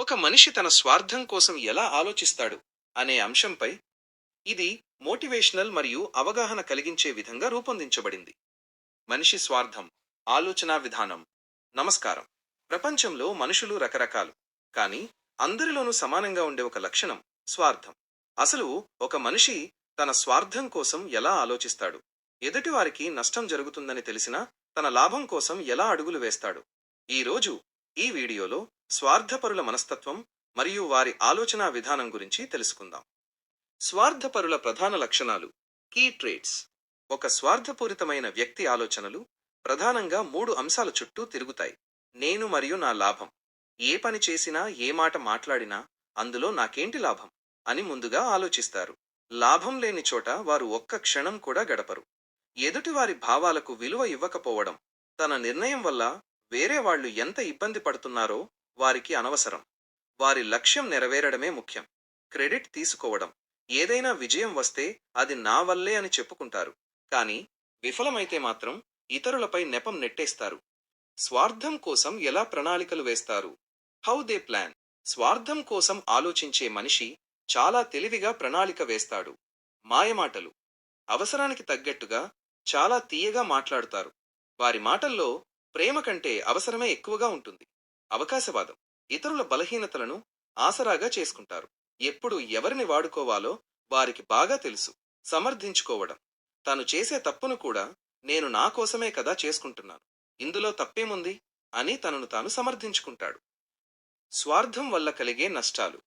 ఒక మనిషి తన స్వార్థం కోసం ఎలా ఆలోచిస్తాడు అనే అంశంపై ఇది మోటివేషనల్ మరియు అవగాహన కలిగించే విధంగా రూపొందించబడింది. మనిషి స్వార్థం ఆలోచనా విధానం. నమస్కారం. ప్రపంచంలో మనుషులు రకరకాలు కానీ అందరిలోనూ సమానంగా ఉండే ఒక లక్షణం స్వార్థం. అసలు ఒక మనిషి తన స్వార్థం కోసం ఎలా ఆలోచిస్తాడు? ఎదుటివారికి నష్టం జరుగుతుందని తెలిసినా తన లాభం కోసం ఎలా అడుగులు వేస్తాడు? ఈ రోజు ఈ వీడియోలో స్వార్థపరుల మనస్తత్వం మరియు వారి ఆలోచనా విధానం గురించి తెలుసుకుందాం. స్వార్థపరుల ప్రధాన లక్షణాలు కీ ట్రేట్స్ ఒక స్వార్థపూరితమైన వ్యక్తి ఆలోచనలు ప్రధానంగా మూడు అంశాల చుట్టూ తిరుగుతాయి. నేను మరియు నా లాభం. ఏ పని చేసినా ఏ మాట మాట్లాడినా అందులో నాకేంటి లాభం అని ముందుగా ఆలోచిస్తారు. లాభం లేని చోట వారు ఒక్క క్షణం కూడా గడపరు. ఎదుటివారి భావాలకు విలువ ఇవ్వకపోవడం తన నిర్ణయం వల్ల వేరే వాళ్ళు ఎంత ఇబ్బంది పడుతున్నారో వారికి అనవసరం. వారి లక్ష్యం నెరవేరడమే ముఖ్యం. క్రెడిట్ తీసుకోవడం. ఏదైనా విజయం వస్తే అది నా వల్లే అని చెప్పుకుంటారు. కానీ విఫలమైతే మాత్రం ఇతరులపై నెపం నెట్టేస్తారు. స్వార్థం కోసం ఎలా ప్రణాళికలు వేస్తారు? How they plan. స్వార్థం కోసం ఆలోచించే మనిషి చాలా తెలివిగా ప్రణాళిక వేస్తాడు. మాయమాటలు. అవసరానికి తగ్గట్టుగా చాలా తీయగా మాట్లాడుతారు. వారి మాటల్లో ప్రేమ కంటే అవసరమే ఎక్కువగా ఉంటుంది. అవకాశవాదం. ఇతరుల బలహీనతలను ఆసరాగా చేసుకుంటారు. ఎప్పుడు ఎవరిని వాడుకోవాలో వారికి బాగా తెలుసు. సమర్థించుకోవడం. తాను చేసే తప్పును కూడా నేను నా కోసమే కదా చేసుకుంటున్నాను. ఇందులో తప్పేముంది? అని తనను తాను సమర్థించుకుంటాడు. స్వార్థం వల్ల కలిగే నష్టాలు.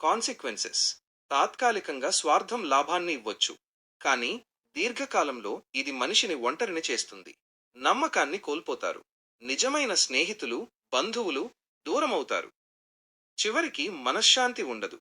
కాన్సిక్వెన్సెస్. తాత్కాలికంగా స్వార్థం లాభాన్ని ఇవ్వచ్చు. కానీ దీర్ఘకాలంలో ఇది మనిషిని ఒంటరిని చేస్తుంది. నమ్మకాన్ని కోల్పోతారు. నిజమైన స్నేహితులు బంధువులు దూరమవుతారు. చివరికి మనశ్శాంతి ఉండదు.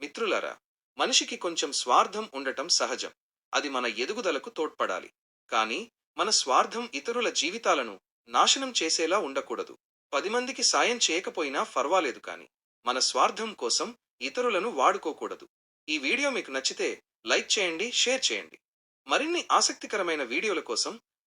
మిత్రులారా మనిషికి కొంచెం స్వార్థం ఉండటం సహజం. అది మన ఎదుగుదలకు తోడ్పడాలి. కానీ మన స్వార్థం ఇతరుల జీవితాలను నాశనం చేసేలా ఉండకూడదు. పది మందికి సాయం చేయకపోయినా పర్వాలేదు కానీ మన స్వార్థం కోసం ఇతరులను వాడుకోకూడదు. ఈ వీడియో మీకు నచ్చితే లైక్ చేయండి షేర్ చేయండి. మరిన్ని ఆసక్తికరమైన వీడియోల కోసం